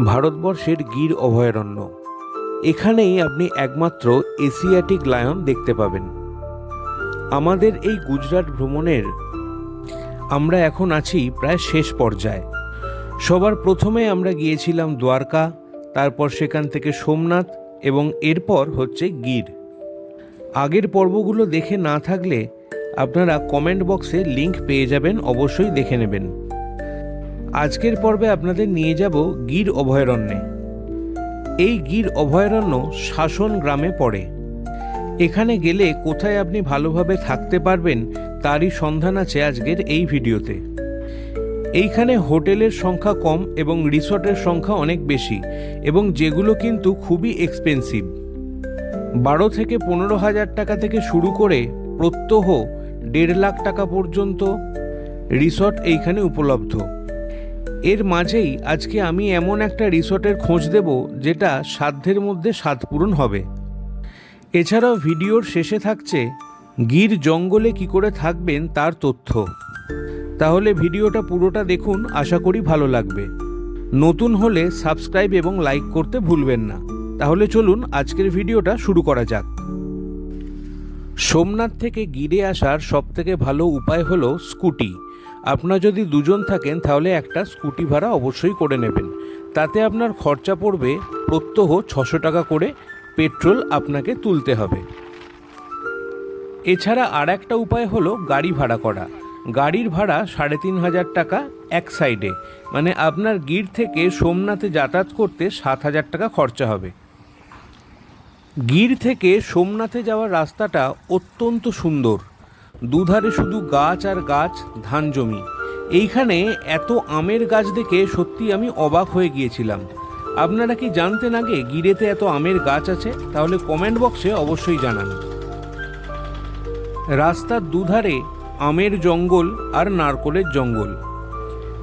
ভারতবর্ষের গির অভয়ারণ্য। এখানেই আপনি একমাত্র এশিয়াটিক লায়ন দেখতে পাবেন। আমাদের এই গুজরাট ভ্রমণের আমরা এখন আছি প্রায় শেষ পর্যায়ে। সবার প্রথমে আমরা গিয়েছিলাম দ্বারকা, তারপর সেখান থেকে সোমনাথ এবং এরপর হচ্ছে গির। আগের পর্বগুলো দেখে না থাকলে আপনারা কমেন্ট বক্সে লিংক পেয়ে যাবেন, অবশ্যই দেখে নেবেন। আজকের পর্বে আপনাদের নিয়ে যাব গির অভয়ারণ্যে। এই গির অভয়ারণ্য শাসন গ্রামে পড়ে। এখানে গেলে কোথায় আপনি ভালোভাবে থাকতে পারবেন তারই সন্ধান আছে আজকের এই ভিডিওতে। এইখানে হোটেলের সংখ্যা কম এবং রিসর্টের সংখ্যা অনেক বেশি এবং যেগুলো কিন্তু খুবই এক্সপেন্সিভ। বারো থেকে পনেরো হাজার টাকা থেকে শুরু করে প্রত্যহ দেড় লাখ টাকা পর্যন্ত রিসর্ট এইখানে উপলব্ধ। এর মাঝেই আজকে আমি এমন একটা রিসর্টের খোঁজ দেব যেটা সাধ্যের মধ্যে স্বাদ পূরণ হবে। এছাড়াও ভিডিওর শেষে থাকছে, গির জঙ্গলে কি করে থাকবেন তার তথ্য। তাহলে ভিডিওটা পুরোটা দেখুন, আশা করি ভালো লাগবে। নতুন হলে সাবস্ক্রাইব এবং লাইক করতে ভুলবেন না। তাহলে চলুন আজকের ভিডিওটা শুরু করা যাক। সোমনাথ থেকে গিরে আসার সবথেকে ভালো উপায় হলো স্কুটি। আপনার যদি দুজন থাকেন, তাহলে একটা স্কুটি ভাড়া অবশ্যই করে নেবেন। তাতে আপনার খরচা পড়বে প্রত্যহ ছশো টাকা করে পেট্রোল আপনাকে তুলতে হবে। এছাড়া আর একটা উপায় হলো গাড়ি ভাড়া করা। গাড়ির ভাড়া সাড়ে তিন হাজার টাকা এক সাইডে। মানে আপনার গির থেকে সোমনাথে যাতায়াত করতে সাত হাজার টাকা খরচা হবে। গির থেকে সোমনাথে যাওয়ার রাস্তাটা অত্যন্ত সুন্দর। দুধারে শুধু গাছ আর গাছ, ধান জমি। এইখানে এত আমের গাছ দেখে সত্যি আমি অবাক হয়ে গিয়েছিলাম। আপনারা কি জানতেন আগে গিরেতে এত আমের গাছ আছে? তাহলে কমেন্ট বক্সে অবশ্যই জানান। রাস্তার দুধারে আমের জঙ্গল আর নারকলের জঙ্গল।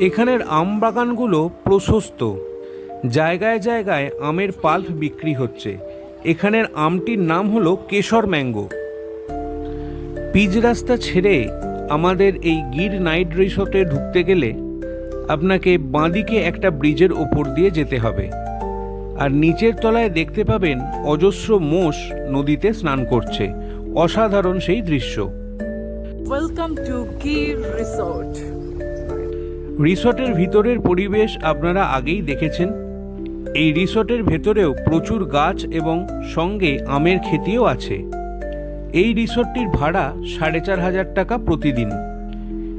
এখানের আম বাগানগুলো প্রশস্ত। জায়গায় জায়গায় আমের পাল্প বিক্রি হচ্ছে। এখানের আমটির নাম হলো কেশর ম্যাঙ্গো। পিচ রাস্তা ছেড়ে আমাদের এই গির নাইট রিসোর্টে ঢুকতে গেলে আপনাকে বাঁদিকে একটা ব্রিজের ওপর দিয়ে যেতে হবে। আর নিচের তলায় দেখতে পাবেন অজস্র মোষ নদীতে স্নান করছে। অসাধারণ সেই দৃশ্য। Welcome to Gir Resort. রিসর্টের ভিতরের পরিবেশ আপনারা আগেই দেখেছেন। এই রিসর্টের ভেতরেও প্রচুর গাছ এবং সঙ্গে আমের খেতিও আছে। এই রিসোর্টটির ভাড়া সাড়ে চার হাজার টাকা প্রতিদিন।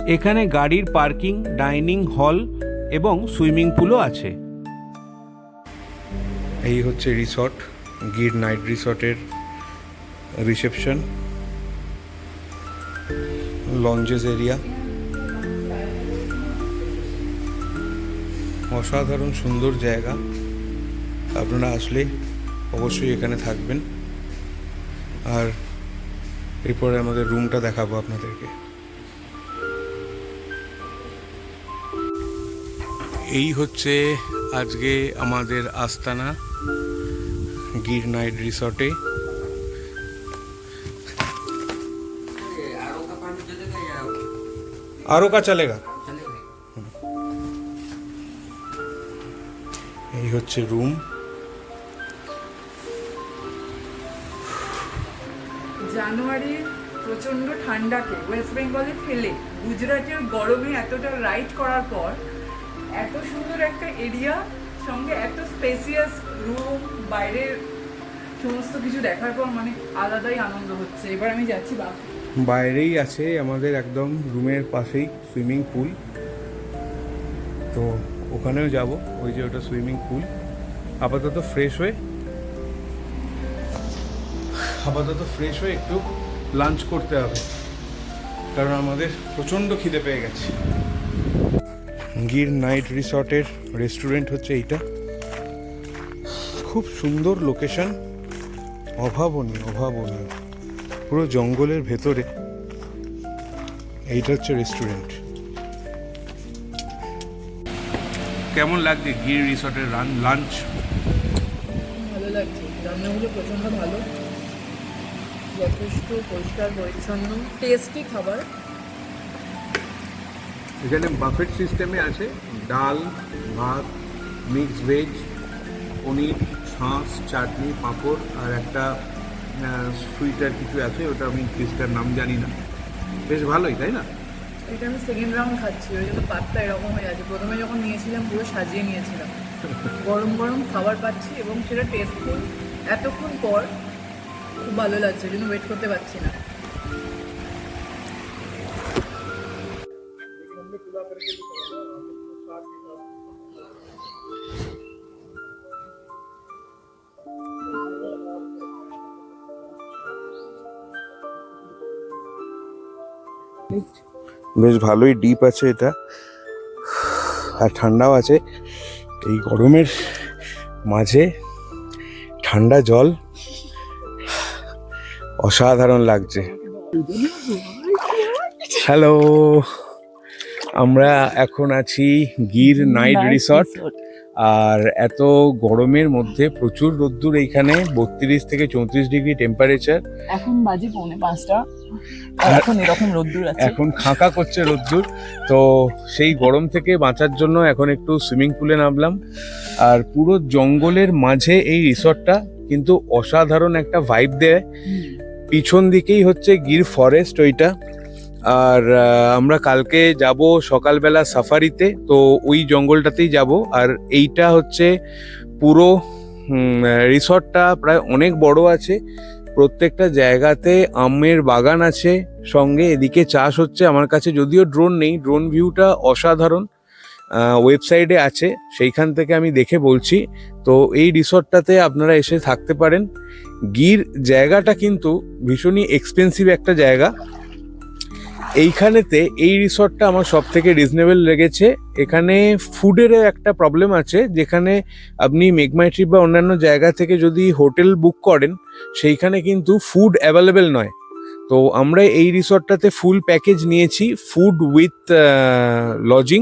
এখানে গাড়ির পার্কিং, ডাইনিং হল এবং সুইমিং পুলও আছে। এই হচ্ছে রিসর্ট, গির নাইট রিসর্টের রিসেপশন। Lounges area. অসাধারণ সুন্দর জায়গা। আপনারা আসলে অবশ্যই এখানে থাকবেন। আর এরপরে আমাদের রুমটা দেখাবো আপনাদেরকে। এই হচ্ছে আজকে আমাদের আস্তানা গির নাইট রিসর্টে। আরও কা চলেগা। এই হচ্ছে রুম। জানুয়ারির প্রচণ্ড ঠান্ডাকে ওয়েস্ট বেঙ্গলে ফেলে। গুজরাটের গরমে এতটা রাইড করার পর এত সুন্দর একটা এরিয়া সঙ্গে এত স্পেসিয়াস রুম বাইরের সমস্ত কিছু দেখার পর মানে আলাদাই আনন্দ হচ্ছে। এবার আমি যাচ্ছি বা বাইরেই আছে আমাদের একদম রুমের পাশেই সুইমিং পুল। তো ওখানেও যাব, ওই যে ওটা সুইমিং পুল। আপাতত ফ্রেশ হয়ে আপাতত ফ্রেশ হয়ে একটু লাঞ্চ করতে হবে। কারণ আমাদের প্রচণ্ড খিদে পেয়ে গেছে। গির নাইট রিসর্টের রেস্টুরেন্ট হচ্ছে এইটা। খুব সুন্দর লোকেশন অভাবনীয় অভাবনীয়। পুরো জঙ্গলের ভেতরে। এইটা হচ্ছে রেস্টুরেন্ট কেমন লাগছে গির রিসর্টের লাঞ্চ ভালো লাগছে। প্রচণ্ড ভালো। যথেষ্ট পরিষ্কার পরিচ্ছন্ন টেস্টি খাবার। এখানে বাফেট সিস্টেমে আছে ডাল ভাত মিক্স ভেজ পনির ছাঁচ চাটনি পাঁপড় আর একটা সুইটার কিছু আছে ওটা আমি ডিশটার নাম জানি না। বেশ ভালোই তাই না? এটা আমি সেকেন্ড রাউন্ড খাচ্ছি ওই জন্য পাতটা এরকম হয়ে আছে। প্রথমে যখন নিয়েছিলাম পুরো সাজিয়ে নিয়েছিলাম। গরম গরম খাবার পাচ্ছি এবং সেটা টেস্টফুল এতক্ষণ পর খুব ভালো লাগছে জন্য ওয়েট করতে পারছি না। বেশ ভালোই ডিপ আছে এটা। আর ঠান্ডাও আছে। এই গরমের মাঝে ঠান্ডা জল অসাধারণ লাগছে। হ্যালো আমরা এখন আছি গির নাইট রিসর্ট। আর এত গরমের মধ্যে প্রচুর রোদ্দুর এইখানে বত্রিশ থেকে চৌত্রিশ ডিগ্রি টেম্পারেচার এখন বাজে পৌনে পাঁচটা। আর এখন এরকম রোদ্দুর আছে। এখন খাঁকা করছে রোদ্দুর। তো সেই গরম থেকে বাঁচার জন্য এখন একটু সুইমিং পুলে নামলাম। আর পুরো জঙ্গলের মাঝে এই রিসর্টটা কিন্তু অসাধারণ একটা ভাইব দেয়। পিছন দিকেই হচ্ছে গির ফরেস্ট ওইটা। আর আমরা কালকে যাব সকালবেলা সাফারিতে তো ওই জঙ্গলটাতেই যাব। আর এইটা হচ্ছে পুরো রিসর্টটা প্রায় অনেক বড় আছে। প্রত্যেকটা জায়গাতে আমের বাগান আছে। সঙ্গে এদিকে চাষ হচ্ছে আমার কাছে, যদিও ড্রোন নেই ড্রোন ভিউটা অসাধারণ। ওয়েবসাইটে আছে, সেইখান থেকে আমি দেখে বলছি। তো এই রিসর্টটাতে আপনারা এসে থাকতে পারেন। গির জায়গাটা কিন্তু ভীষণই এক্সপেন্সিভ একটা জায়গা। এইখানেতে এই রিসর্টটা আমার সব থেকে রিজনেবল লেগেছে। এখানে ফুডেরও একটা প্রবলেম আছে, যেখানে আপনি মেঘমাই ট্রিপ বা অন্যান্য জায়গা থেকে যদি হোটেল বুক করেন, সেইখানে কিন্তু ফুড অ্যাভেলেবেল নয়। তো আমরা এই রিসর্টটাতে ফুল প্যাকেজ নিয়েছি food with lodging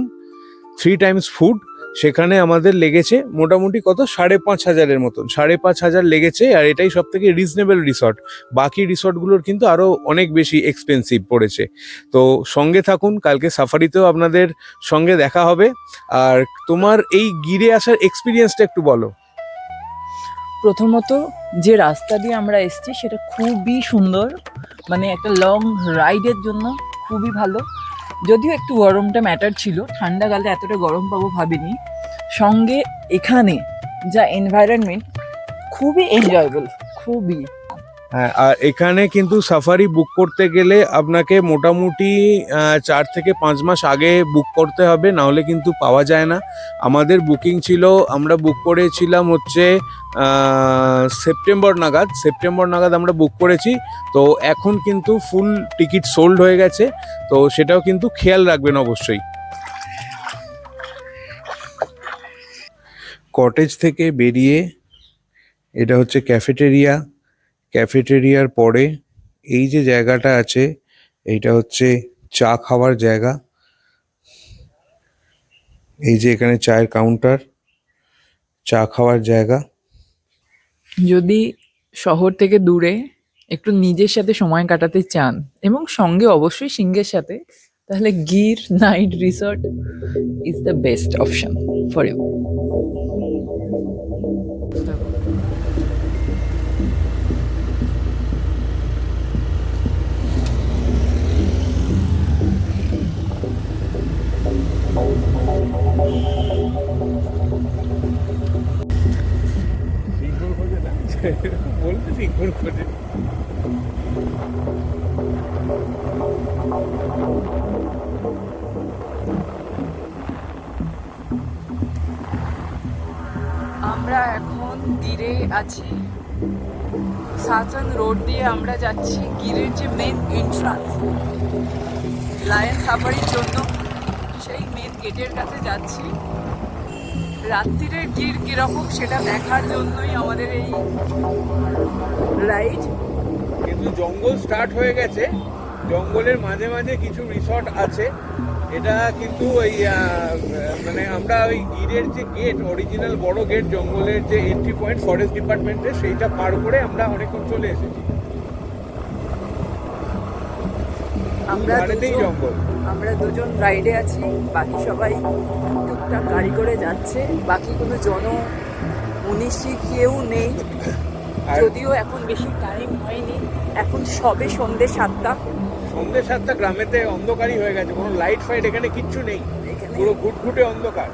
three times food সেখানে আমাদের লেগেছে মোটামুটি কত? সাড়ে পাঁচ হাজারের মতন। সাড়ে পাঁচ হাজার লেগেছে আর এটাই সব থেকে রিজনেবল রিসর্ট বাকি রিসর্টগুলোর কিন্তু আরও অনেক বেশি এক্সপেন্সিভ পড়েছে। তো সঙ্গে থাকুন, কালকে সাফারিতেও আপনাদের সঙ্গে দেখা হবে। আর তোমার এই গিরে আসার এক্সপিরিয়েন্সটা একটু বলো। প্রথমত যে রাস্তা দিয়ে আমরা এসেছি, সেটা খুবই সুন্দর। মানে একটা লং রাইডের জন্য খুবই ভালো। যদিও একটু গরমটা ম্যাটার ছিল ঠান্ডাকালে এতটা গরম পাবো ভাবিনি। সঙ্গে এখানে যা এনভায়রনমেন্ট খুবই এনজয়েবল খুবই। হ্যাঁ আর এখানে কিন্তু সাফারি বুক করতে গেলে আপনাকে মোটামুটি চার থেকে পাঁচ মাস আগে বুক করতে হবে না হলে কিন্তু পাওয়া যায় না। আমাদের বুকিং ছিল, আমরা বুক করেছিলাম হচ্ছে সেপ্টেম্বর নাগাদ সেপ্টেম্বর নাগাদ আমরা বুক করেছি। তো এখন কিন্তু ফুল টিকিট সোল্ড হয়ে গেছে, তো সেটাও কিন্তু খেয়াল রাখবেন অবশ্যই। কটেজ থেকে বেরিয়ে, এটা হচ্ছে ক্যাফেটেরিয়া ক্যাফেটেরিয়ার পরে এই যে জায়গাটা আছে, এইটা হচ্ছে চা খাওয়ার জায়গা। এই যে এখানে চায়ের কাউন্টার চা খাওয়ার জায়গা। যদি শহর থেকে দূরে একটু নিজের সাথে সময় কাটাতে চান এবং সঙ্গে অবশ্যই সিংহের সাথে, তাহলে Gir night resort is the best option for you আমরা এখন গিরে আছি। সাচন রোড দিয়ে আমরা যাচ্ছি গিরের যে মেন এন্ট্রান্স লায়ন সাফারির জন্য গেটের কাছে যাচ্ছি। রাত্রিরের গির কীরকম সেটা দেখার জন্যই আমাদের এই রাইড কিন্তু জঙ্গল স্টার্ট হয়ে গেছে। জঙ্গলের মাঝে মাঝে কিছু রিসর্ট আছে। এটা কিন্তু ওই মানে আমরা ওই গিরের যে গেট অরিজিনাল বড় গেট জঙ্গলের যে এন্ট্রি পয়েন্ট ফরেস্ট ডিপার্টমেন্টের সেইটা পার করে আমরা অনেকক্ষণ চলে এসেছি। আমরা আমরা দুজন রাইডে আছি বাকি সবাই টুকটাক গাড়ি করে যাচ্ছে বাকি কোনো জন মনীষী কেউ নেই। যদিও এখন বেশি টাইম হয়নি এখন সবে সন্ধে সাতটা। সন্ধ্যে সাতটা গ্রামেতে অন্ধকারই হয়ে গেছে কোনো লাইট ফাইট এখানে কিচ্ছু নেই পুরো ঘুটঘুটে অন্ধকার।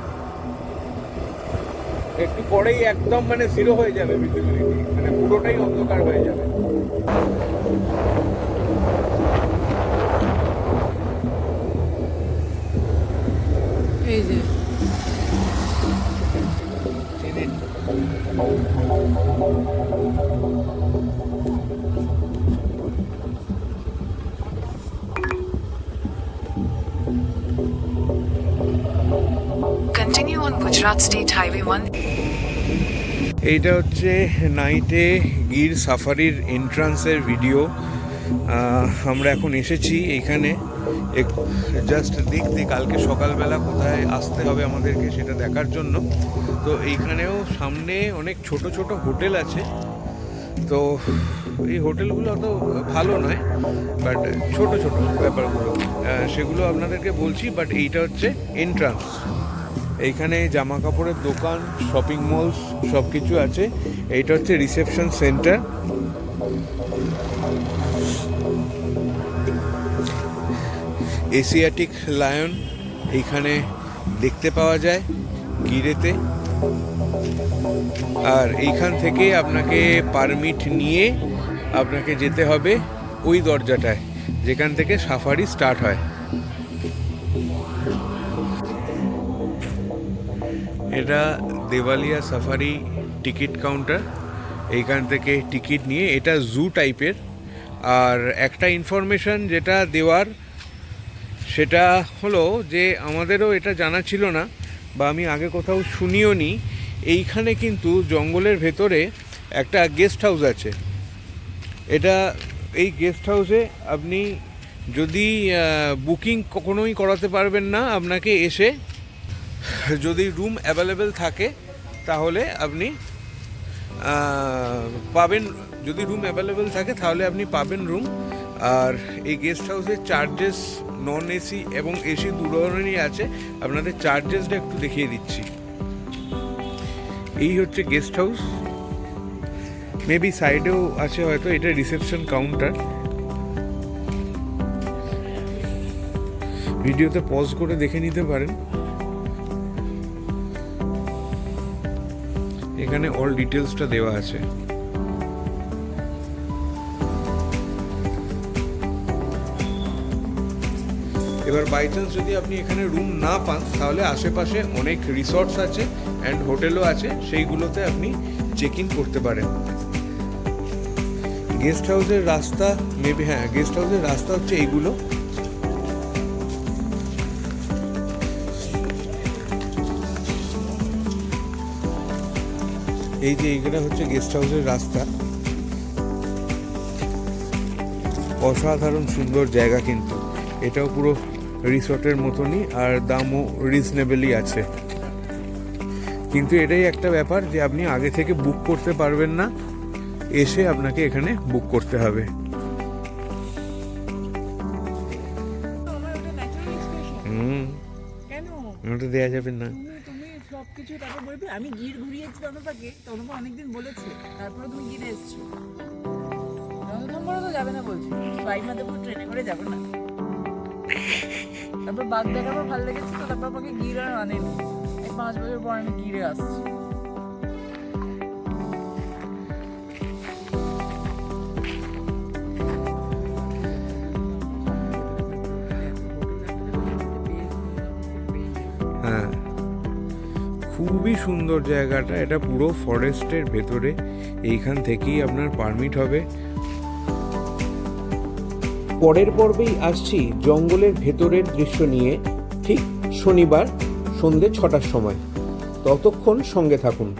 একটু পরেই একদম মানে জিরো হয়ে যাবে মানে পুরোটাই অন্ধকার হয়ে যাবে। এই যে। Continue on Gujarat State Highway 1. এইটা হচ্ছে নাইটে গির সাফারির এন্ট্রান্সের ভিডিও আমরা এখন এসেছি এখানে। জাস্ট দেখতে কালকে সকালবেলা কোথায় আসতে হবে আমাদেরকে সেটা দেখার জন্য। তো এইখানেও সামনে অনেক ছোট ছোট হোটেল আছে। তো এই হোটেলগুলো অত ভালো নয় বাট ছোট ছোট ব্যাপারগুলো। সেগুলো আপনাদেরকে বলছি বাট এইটা হচ্ছে এন্ট্রান্স এইখানে জামা কাপড়ের দোকান শপিং মলস সব কিছু আছে। এইটা হচ্ছে রিসেপশন সেন্টার এশিয়াটিক লায়ন এইখানে দেখতে পাওয়া যায় গিরেতে। আর এইখান থেকে আপনাকে পারমিট নিয়ে আপনাকে যেতে হবে ওই দরজাটায়, যেখান থেকে সাফারি স্টার্ট হয়। এটা দেওয়ালিয়া সাফারি টিকিট কাউন্টার। এইখান থেকে টিকিট নিয়ে এটা জু টাইপের। আর একটা ইনফরমেশন যেটা দেওয়ার সেটা হলো যে আমাদেরও এটা জানা ছিল না বা আমি আগে কোথাও শুনিও নি। এইখানে কিন্তু জঙ্গলের ভেতরে একটা গেস্ট হাউস আছে। এটা, এই গেস্ট হাউসে আপনি যদি বুকিং কখনোই করাতে পারবেন না আপনাকে এসে, যদি রুম অ্যাভেলেবেল থাকে, তাহলে আপনি পাবেন, যদি রুম অ্যাভেলেবেল থাকে তাহলে আপনি পাবেন রুম আর এই গেস্ট হাউসের চার্জেস নন এসি এবং এসি দু ধরনেরই আছে। আপনাদের চার্জেসটা একটু দেখিয়ে দিচ্ছি। এই হচ্ছে গেস্ট হাউস মেবি সাইডেও আছে হয়তো, এটা রিসেপশন কাউন্টার ভিডিওতে পজ করে দেখে নিতে পারেন। এখানে অল ডিটেলসটা দেওয়া আছে। এবার বাই চান্স যদি আপনি এখানে রুম না পান, তাহলে আশেপাশে অনেক রিসর্টস আছে অ্যান্ড হোটেলও আছে, সেইগুলোতে আপনি চেক ইন করতে পারেন। গেস্ট হাউসের রাস্তা মেবি হ্যাঁ গেস্ট হাউসের রাস্তা হচ্ছে এইগুলো। এই যে এইখানে হচ্ছে গেস্ট হাউসের রাস্তা। অসাধারণ সুন্দর জায়গা কিন্তু। এটাও পুরো রিসর্টের মতনই আর দামও রিজনেবলই আছে। কিন্তু এটাই একটা ব্যাপার যে আপনি আগে থেকে বুক করতে পারবেন না এসে আপনাকে এখানে বুক করতে হবে। ওটা দেওয়া যাবে না। বলবে আমি গির ঘুরিয়েছি তনপাকে তনপা অনেকদিন বলেছে তারপরে তুমি গিরে এসছো। তো যাবে না বলছো। ট্রেনে করে যাবে না। তারপর বাঘ ভালো লেগেছে তো, তারপর আমাকে গির আনেনি। পাঁচ বছর পর আমি গিরে আসছি। হ্যাঁ। খুবই সুন্দর জায়গাটা। এটা পুরো ফরেস্টের ভেতরে। এইখান থেকেই আপনার পারমিট হবে। পরের পর্বেই আসছি জঙ্গলের ভেতরের দৃশ্য নিয়ে, ঠিক শনিবার সন্ধ্যে ছটার সময়। ততক্ষণ সঙ্গে থাকুন।